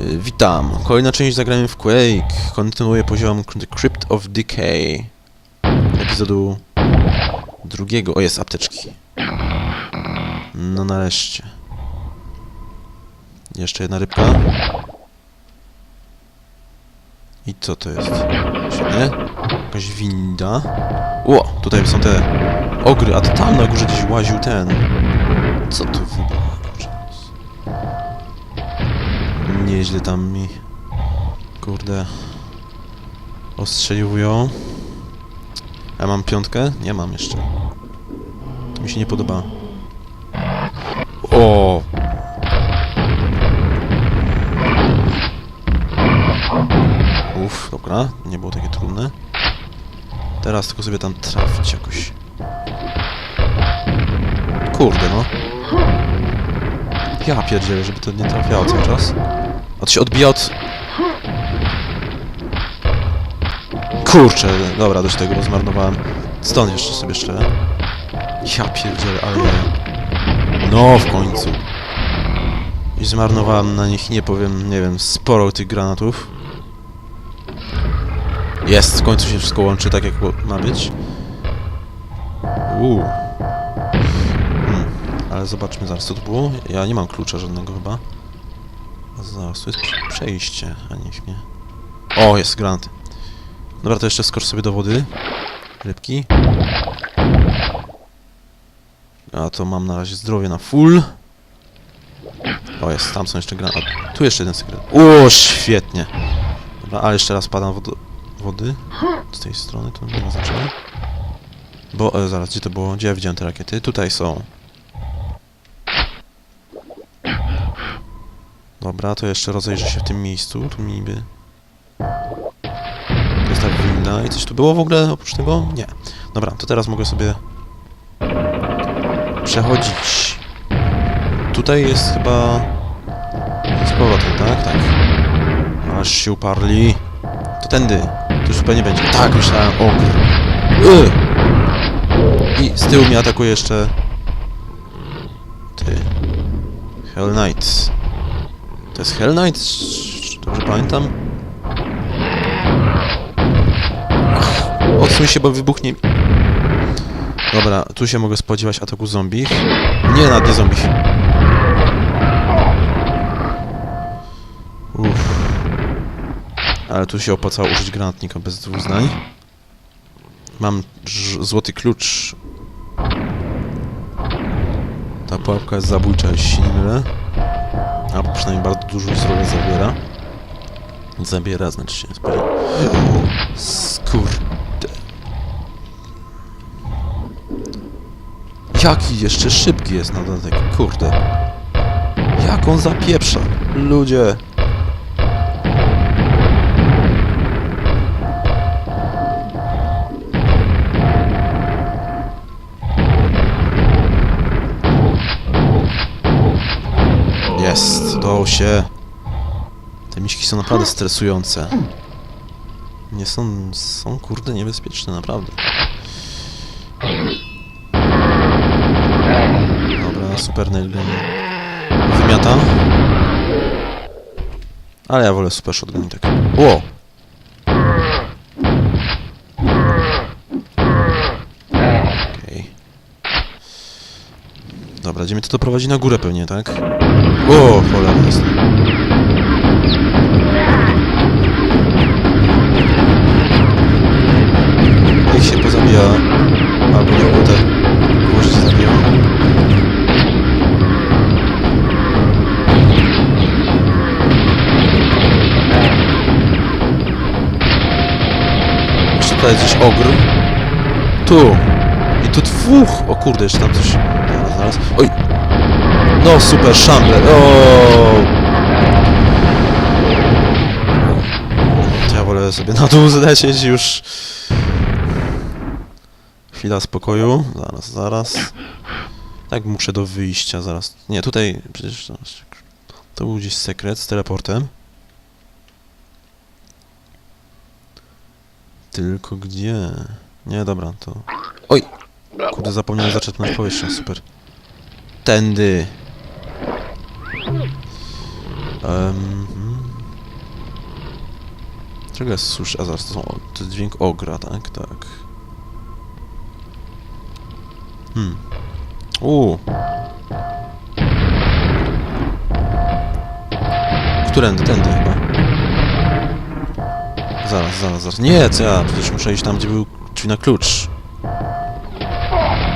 Y, Witam. Kolejna część zagramy w Quake. Kontynuuję poziom Crypt of Decay. Epizodu drugiego. O, jest apteczki. No nareszcie. Jeszcze jedna rybka. I co to jest? Świetnie. Jakaś winda. Ło, tutaj są te ogry, a tam na górze gdzieś łaził ten. Co to w ogóle? Nieźle tam mi... Kurde... Ostrzeliwują. A mam piątkę? Nie mam jeszcze. To mi się nie podoba. O! Uff, dobra, nie było takie trudne. Teraz tylko sobie tam trafić jakoś. Kurde no. Ja pierdzielę, żeby to nie trafiało cały czas. A to się odbija od... Kurczę, dobra, dość tego zmarnowałem. Stąd jeszcze sobie strzelę. Ja pierdzielę, ale ja... No, w końcu. I zmarnowałem na nich, nie powiem, nie wiem, sporo tych granatów. Jest, w końcu się wszystko łączy tak, jak ma być. Uuu. Hmm. Ale zobaczmy zaraz, co to było. Ja nie mam klucza żadnego chyba. Zaraz, tu jest prze- przejście, a niech mnie... O, jest granat. Dobra, to jeszcze skocz sobie do wody. Rybki. A to mam na razie zdrowie na full. O, jest, tam są jeszcze granaty. Tu jeszcze jeden sekret. O, świetnie. Dobra, ale jeszcze raz padam wody. wody. Z tej strony, to nie ma znaczenia. Bo, e, zaraz, gdzie to było? Gdzie ja widziałem te rakiety? Tutaj są. Dobra, to jeszcze rozejrzę się w tym miejscu. Tu mi by... To jest ta winda. I coś tu było w ogóle oprócz tego? Nie. Dobra, to teraz mogę sobie... Przechodzić. Tutaj jest chyba... Z powrotem, tak? Tak. Aż się uparli. To tędy. To już chyba nie będzie. Tak, myślałem. Y! I z tyłu mnie atakuje jeszcze... Ty. Hell Knight. To jest Hell Knight? Dobrze pamiętam? Odsuń się, bo wybuchnie... Dobra, tu się mogę spodziewać ataku zombie. Nie, nad nie zombie. Uff. Ale tu się opłacało użyć granatnika bez dwóch zdań. Mam złoty klucz. Ta pułapka jest zabójcza, jeśli nie mylę. Albo przynajmniej bardzo dużo zdrowia zabiera. Zabiera, znaczy się spokojnie. Skurde. Jaki jeszcze szybki jest na dodatek, kurde. Jak on zapieprza. Ludzie. Udało się. Te miśki są naprawdę stresujące. Nie są, są kurde niebezpieczne, naprawdę. Dobra, super nailgun wymiata. Ale ja wolę super shotgun i tak. Ło! Okej. Dobra, gdzie mnie to doprowadzi na górę pewnie, tak? O, cholera jest. Niech się pozabija. Albo niech go te gwoździe zabiją. Jeszcze tutaj jest gdzieś ogr. Tu. I tu dwóch. O kurde, jeszcze tam coś. Zaraz. Oj, no super, szamble. O. Ja wolę sobie na dół zlecieć już. Chwila spokoju. Zaraz, zaraz. Tak, muszę do wyjścia zaraz. Nie, tutaj przecież... To był gdzieś sekret z teleportem. Tylko gdzie? Nie, dobra, to... Oj! Kurde, zapomniałem zaczerpnąć powietrze, super. Tędy. Um, Czego jest susz? A zaraz, to, są, to jest dźwięk ogra, tak? Tak. Hmm. Uuu. Którędy? Tędy chyba. Zaraz, zaraz, zaraz. Nie, co ja? Przecież muszę iść tam, gdzie był drzwi na klucz.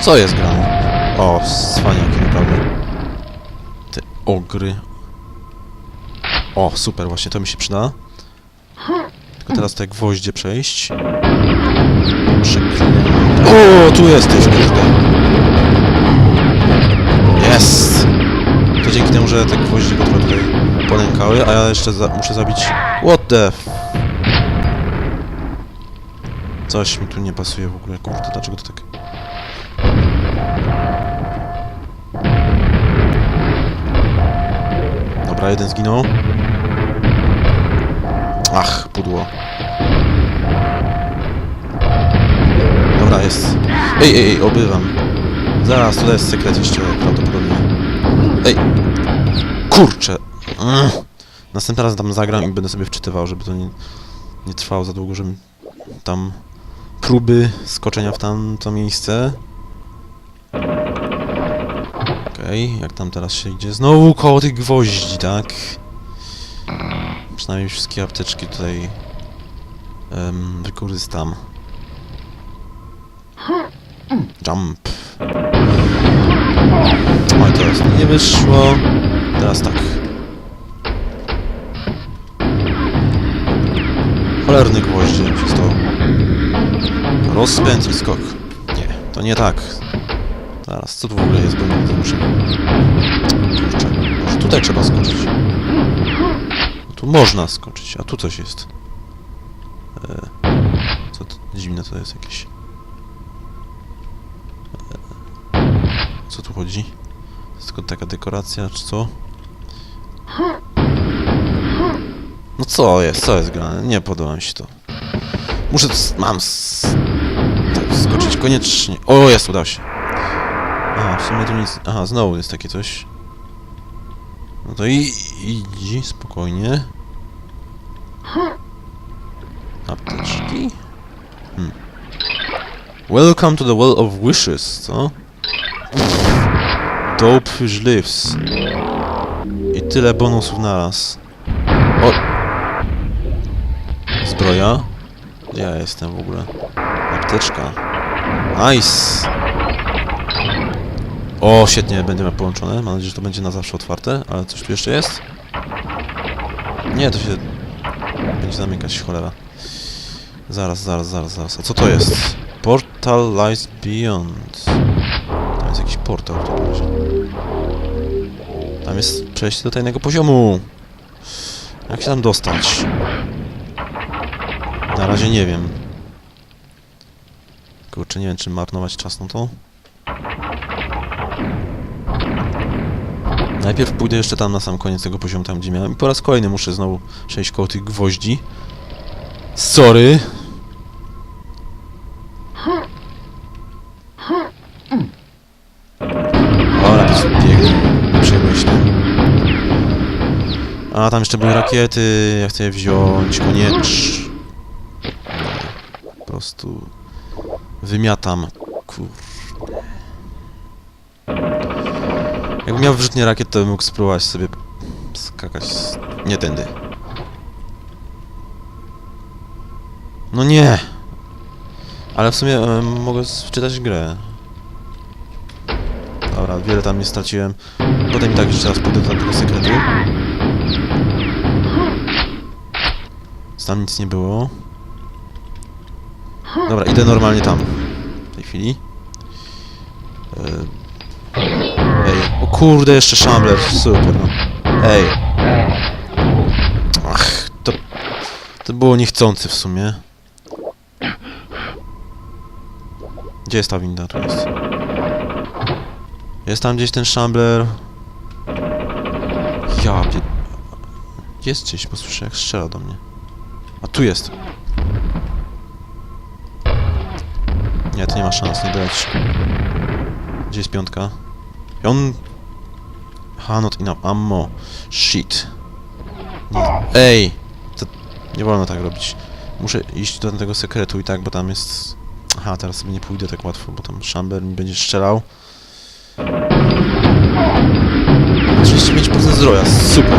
Co jest grane? O, cwaniaki naprawdę. Te ogry. O, super, właśnie to mi się przyda. Tylko teraz te gwoździe przejść. Przeklęty. O, tu jesteś, kurde. Jest! To dzięki temu, że te gwoździe go trochę tutaj ponękały, a ja jeszcze za muszę zabić... What the. Coś mi tu nie pasuje w ogóle, kurde, dlaczego to tak... Dobra, jeden zginął. Ach, pudło. Dobra, jest. Ej, ej, ej, obywam. Zaraz, tutaj jest sekret jeszcze prawdopodobnie. Ej! Kurczę! Mm. Następny raz tam zagram i będę sobie wczytywał, żeby to nie, nie trwało za długo, żebym tam próby skoczenia w tamto miejsce. Okej, jak tam teraz się idzie? Znowu koło tych gwoździ, tak? Przynajmniej wszystkie apteczki tutaj em, wykorzystam. Jump. Oj, teraz nie wyszło. Teraz tak. Cholerny gwoździe przez to. Rozpęd i skok. Nie, to nie tak. Zaraz, co tu w ogóle jest, bo muszę... Kurczę, może tutaj trzeba skoczyć. No tu można skoczyć, a tu coś jest. E, co to dziwne to jest jakieś. E, co tu chodzi? To jest tylko taka dekoracja, czy co? No co jest, co jest grane? Nie podoba mi się to. Muszę... Mam... tak, skoczyć koniecznie. O, jest, udało się. Aha, w sumie tu nic... Aha, znowu jest takie coś. No to i... idź, spokojnie. Apteczki? Hmm. Welcome to the Well of Wishes, co? Dope Lives. I tyle bonusów naraz. O! Zbroja? Ja jestem w ogóle? Apteczka. Nice! O, świetnie, będziemy połączone. Mam nadzieję, że to będzie na zawsze otwarte. Ale coś tu jeszcze jest? Nie, to się... Będzie zamykać, cholera. Zaraz, zaraz, zaraz, zaraz. A co to jest? Portal lies beyond. Tam jest jakiś portal. Tam jest przejście do tajnego poziomu. Jak się tam dostać? Na razie nie wiem. Kurczę, nie wiem, czy marnować czas na to. Najpierw pójdę jeszcze tam na sam koniec tego poziomu, tam gdzie miałem. I po raz kolejny muszę znowu przejść koło tych gwoździ. Sorry. O, lepiej sobie biegnę. Nie przejmuj się tym. A, tam jeszcze były rakiety. Ja chcę je wziąć. Koniecznie. Po prostu... Wymiatam. Kur... Jakbym miał wrzutnie rakiet, to bym mógł spróbować sobie skakać... Nie tędy. No nie! Ale w sumie e, mogę wczytać grę. Dobra, wiele tam nie straciłem. Potem i tak jeszcze raz pójdę do tamtego sekretu. Tam nic nie było. Dobra, idę normalnie tam. W tej chwili. O kurde, jeszcze Shambler, super no. Ej. Ach, to... To było niechcący w sumie. Gdzie jest ta winda? Tu jest. Jest tam gdzieś ten Shambler. Ja pie... Jest gdzieś, bo słyszę jak strzela do mnie. A tu jest. Nie, to nie ma szans, nie dać. Gdzie jest piątka? Piąt... Ha, not enough ammo. Shit. Nie. Ej! To... Nie wolno tak robić. Muszę iść do tego sekretu i tak, bo tam jest... Aha, teraz sobie nie pójdę tak łatwo, bo tam Chamber mi będzie strzelał. 35% zdrowia, super.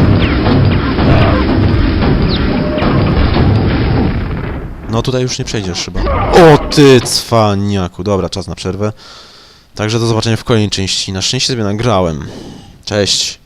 No tutaj już nie przejdziesz chyba. O ty cwaniaku. Dobra, czas na przerwę. Także do zobaczenia w kolejnej części. Na szczęście sobie nagrałem. Cześć.